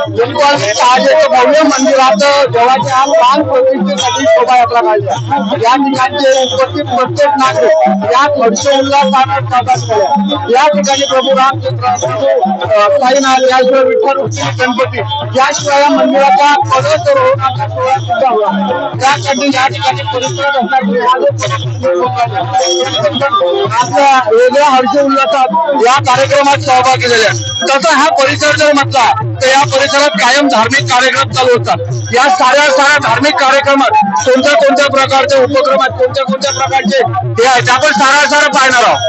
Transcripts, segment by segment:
बिलकुल आज भव्य मंदिरात देवाच्या प्राण प्रतिष्ठेसाठी शोभायात्रा काढल्या या ठिकाणचे उपस्थित प्रत्येक नागरिक या हर्षोल्लासानं स्वागत केलं या ठिकाणी प्रभू रामचंद्र साईनाथ याशिवाय विठ्ठल रुक्मिणी गणपती याशिवाय या मंदिराचा पदर रोवण्याचा सोहळा सुद्धा होता त्यासाठी या ठिकाणी परिसरात असणारे आपल्या वेगळ्या हर्ष उल्हासात या कार्यक्रमात सहभागी झाल्या तसा हा परिसर जर म्हटला तर या परिसरात कायम धार्मिक कार्यक्रम चालू होतात. या साऱ्या साऱ्या धार्मिक कार्यक्रमात कोणत्या कोणत्या प्रकारचे उपक्रम आहेत कोणत्या कोणत्या प्रकारचे हे आहेत आपण सारा सारा पाहणार आहोत.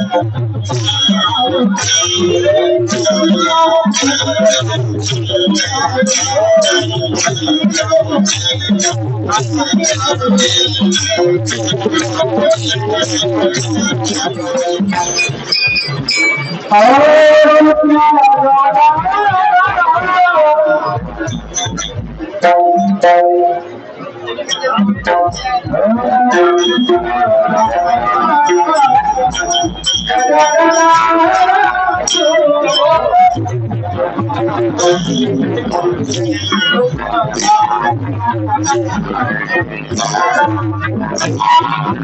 Thank you.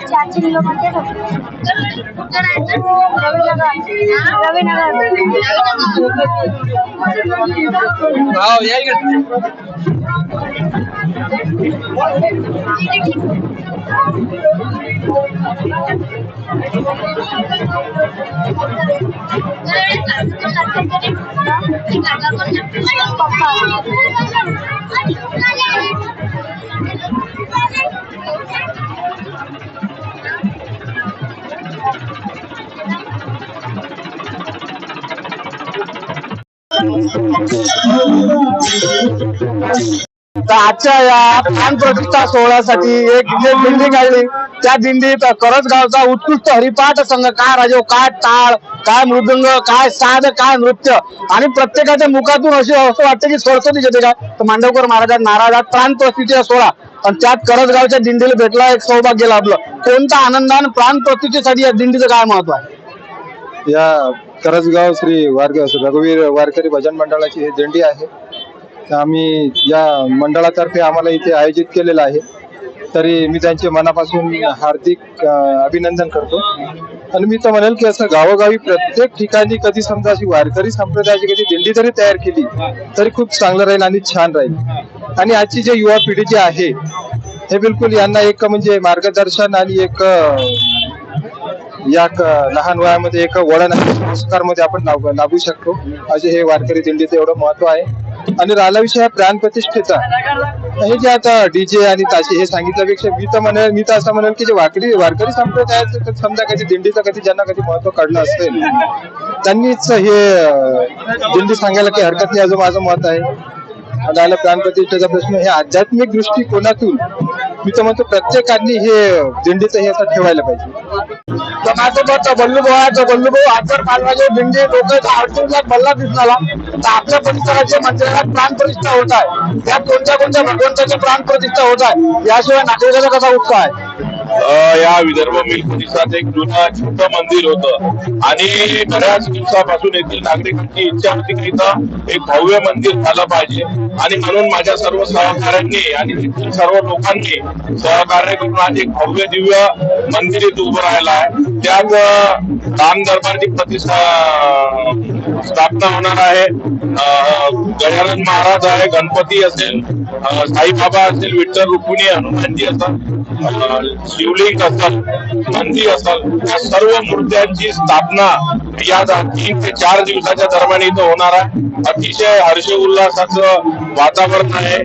चारशे किलोमीटर रविनगर तर आजच्या या प्राण प्रतिष्ठा सोहळ्यासाठी एक दिंडी काढली. त्या दिंडीत करजगावचा उत्कृष्ट हरिपाठ संघ काय राजो काय टाळ काय मृदंग काय साध काय नृत्य. आणि प्रत्येकाच्या मुखातून अशी असं वाटतं की सरस्वती येते का तर मांडवकर महाराजात नाराजात प्राण प्रतिष्ठेचा सोहळा. आणि त्यात करजगावच्या दिंडीला भेटला एक सौभाग्य लाभलं. कोणता आनंद आणि प्राण प्रतिष्ठेसाठी या दिंडीचं काय महत्त्व आहे? या करजगाव श्री वारग रघुवीर वारकरी भजन मंडळाची ही दिंडी आहे. तर आम्ही या मंडळातर्फे आम्हाला इथे आयोजित केलेलं आहे. तरी मी त्यांचे मनापासून हार्दिक अभिनंदन करतो. आणि मी तर म्हणेल की असं गावोगावी प्रत्येक ठिकाणी कधी समजा अशी वारकरी संप्रदायाची कधी दिंडी जरी तयार केली तरी खूप चांगलं राहील आणि छान राहील. आणि आजची जे युवा पिढी जी आहे हे बिलकुल यांना एक म्हणजे मार्गदर्शन आणि एक या लहान वयामध्ये एक वळण आणि संस्कारमध्ये आपण लाभू शकतो. असे हे वारकरी दिंडीचं एवढं महत्त्व आहे. आणि राहिला विषय हा प्राण प्रतिष्ठेचा हे जे आता डीजे आणि ताशे हे सांगितल्यापेक्षा मी तर म्हणेल मी तर असं म्हणेल की जे वाकडी वारकरी संप्रदाय समजा कधी दिंडीचं कधी ज्यांना कधी महत्त्व काढलं असेल त्यांनीच हे दिंडी सांगायला काही हरकत नाही असं माझं मत आहे. राहिला प्राण प्रतिष्ठेचा प्रश्न हे आध्यात्मिक दृष्टिकोनातून मी तर म्हणतो प्रत्येकाने हे दिंडीचं हे असं ठेवायला पाहिजे. तर बल्लू भाऊ आहे बल्लू भाऊ आजवर मालवाजे दिंडी डोकं अडचणीला बल्ला दिसला तर आपल्या परिसराच्या मंदिरात प्राण प्रतिष्ठा होत आहे. त्यात कोणत्या कोणत्या भगवंताची प्राण प्रतिष्ठा होत आहे? याशिवाय नागरिकाचा कसा उत्साह आहे? या विदर्भ मिल परिसरात एक जुनं छोटं मंदिर होतं. आणि बऱ्याच दिवसापासून येथील नागरिकांची इच्छा होती की इथं एक भव्य मंदिर झालं पाहिजे. आणि म्हणून माझ्या सर्व सहकाऱ्यांनी आणि तिथील सर्व लोकांनी सहकार्य करून आज एक भव्य दिव्य मंदिर इथं उभं राहिलं आहे. त्यात राम दरबारची प्रतिष्ठा स्थापना होणार आहे. गजानन महाराज आहे गणपती असेल साईबाबा असेल विठ्ठल रुक्मिणी हनुमानजी असेल शिव शिवलिंग असल नंदी असल या सर्व मूर्त्यांची स्थापना या तीन ते चार दिवसाच्या दरम्यान इथं होणार आहे. अतिशय हर्ष उल्हासाचं वातावरण आहे.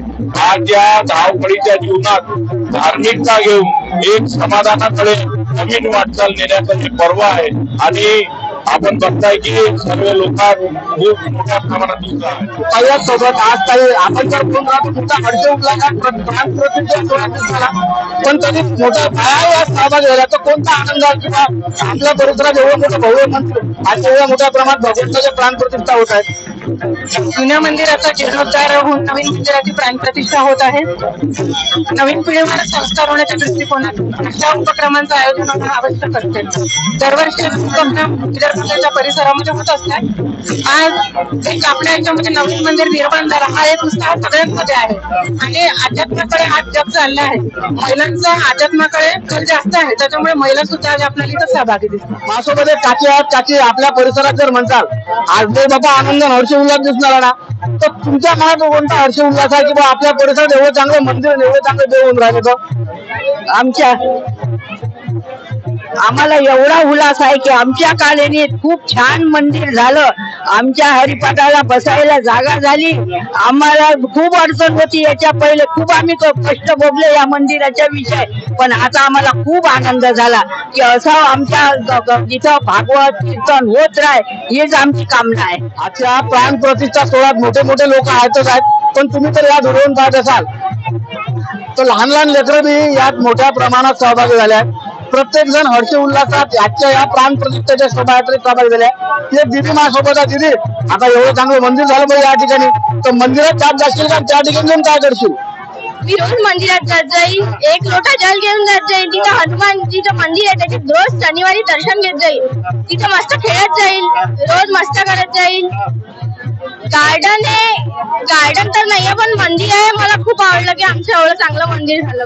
आज या धावपळीच्या जीवनात धार्मिकता घेऊन एक समाधानाकडे नवीन वाटचाल नेण्याचं हे पर्व आहे. आणि आपण बघताय की सर्व लोक खूप मोठ्या प्रमाणात सोबत आज काही आपण जर कोण राहतो तुमचा अडचण उठला प्राण प्रतिष्ठा झाला. पण कधी मोठा भया सहभाग झाला. तर कोणता आनंद किंवा आपल्या परिसरात एवढं मोठं भव्य म्हणतो आज एवढ्या मोठ्या प्रमाणात भगवंताच्या प्राण प्रतिष्ठा होत आहेत. जुन्या मंदिराचा जीर्णोद्धार होऊन नवीन मंदिराची प्राणप्रतिष्ठा होत आहे. नवीन पिढीवर संस्कार होण्याच्या दृष्टिकोनातून अशा उपक्रमांचं आयोजन होणं आवश्यक असते दरवर्षी उपक्रम विदर्भाच्या परिसरामध्ये होत असतात. आज एक आपल्या याच्यामध्ये नवीन मंदिर निर्माण झाला हा एक उत्साह सगळ्यांमध्ये आहे. आणि अध्यात्माकडे हात जग चालला आहे. महिलांचा अध्यात्माकडे कल जास्त आहे. त्याच्यामुळे महिला सुद्धा आज आपल्याला इथं सहभागी दिसतात. माझ्यासोबत काकी आहेत. काकी आपल्या परिसरात जर म्हणतात आज बाबा आनंद हर्ष उल्हास दिसणार ना तर तुमच्या मनात कोणता हर्ष उल्हास आहे की बा आपल्या परिसरात एवढं चांगलं मंदिर एवढं चांगलं देव होऊन राहिलं तर? आमच्या आम्हाला एवढा उल्हास आहे की आमच्या कालनीत खूप छान मंदिर झालं. आमच्या हरिपाठाला बसायला जागा झाली. आम्हाला खूप अडचण होती. याच्या पहिले खूप आम्ही कष्ट भोगले या मंदिराच्या विषय. पण आता आम्हाला खूप आनंद झाला की असं आमच्या जिथं भागवत कीर्तन होत राहे हीच आमची कामना आहे. आजच्या प्राण प्रतिष्ठा सोहळ्यात मोठे मोठे लोक आहेतच आहेत. पण तुम्ही तर या धुडवून पाहत असाल. तर लहान लहान लेकरं बी यात मोठ्या प्रमाणात सहभागी झाल्या आहेत. प्रत्येक जण हर्ष उल्हासात याच्या या प्राण प्रतिष्ठेच्या शोभायात्रेत सहभागी झाल्या ते दिदी माझ्यासोबत आहे दिदी. आता एवढं चांगलं मंदिर झालं पाहिजे या ठिकाणी. तर मंदिरात जात जाशील का त्या ठिकाणी जाऊन काय करशील? मी रोज मंदिरात जात जाईल एक लोटा जल घेऊन जात जाईल तिथं हनुमानजीचं मंदिर आहे त्याचे रोज शनिवारी दर्शन घेत जाईल तिथं मस्त खेळत जाईल रोज मस्त करत जाईल गार्डन आहे. गार्डन तर नाहीये पण मंदिर आहे. मला खूप आवडलं की आमचं एवढं चांगलं मंदिर झालं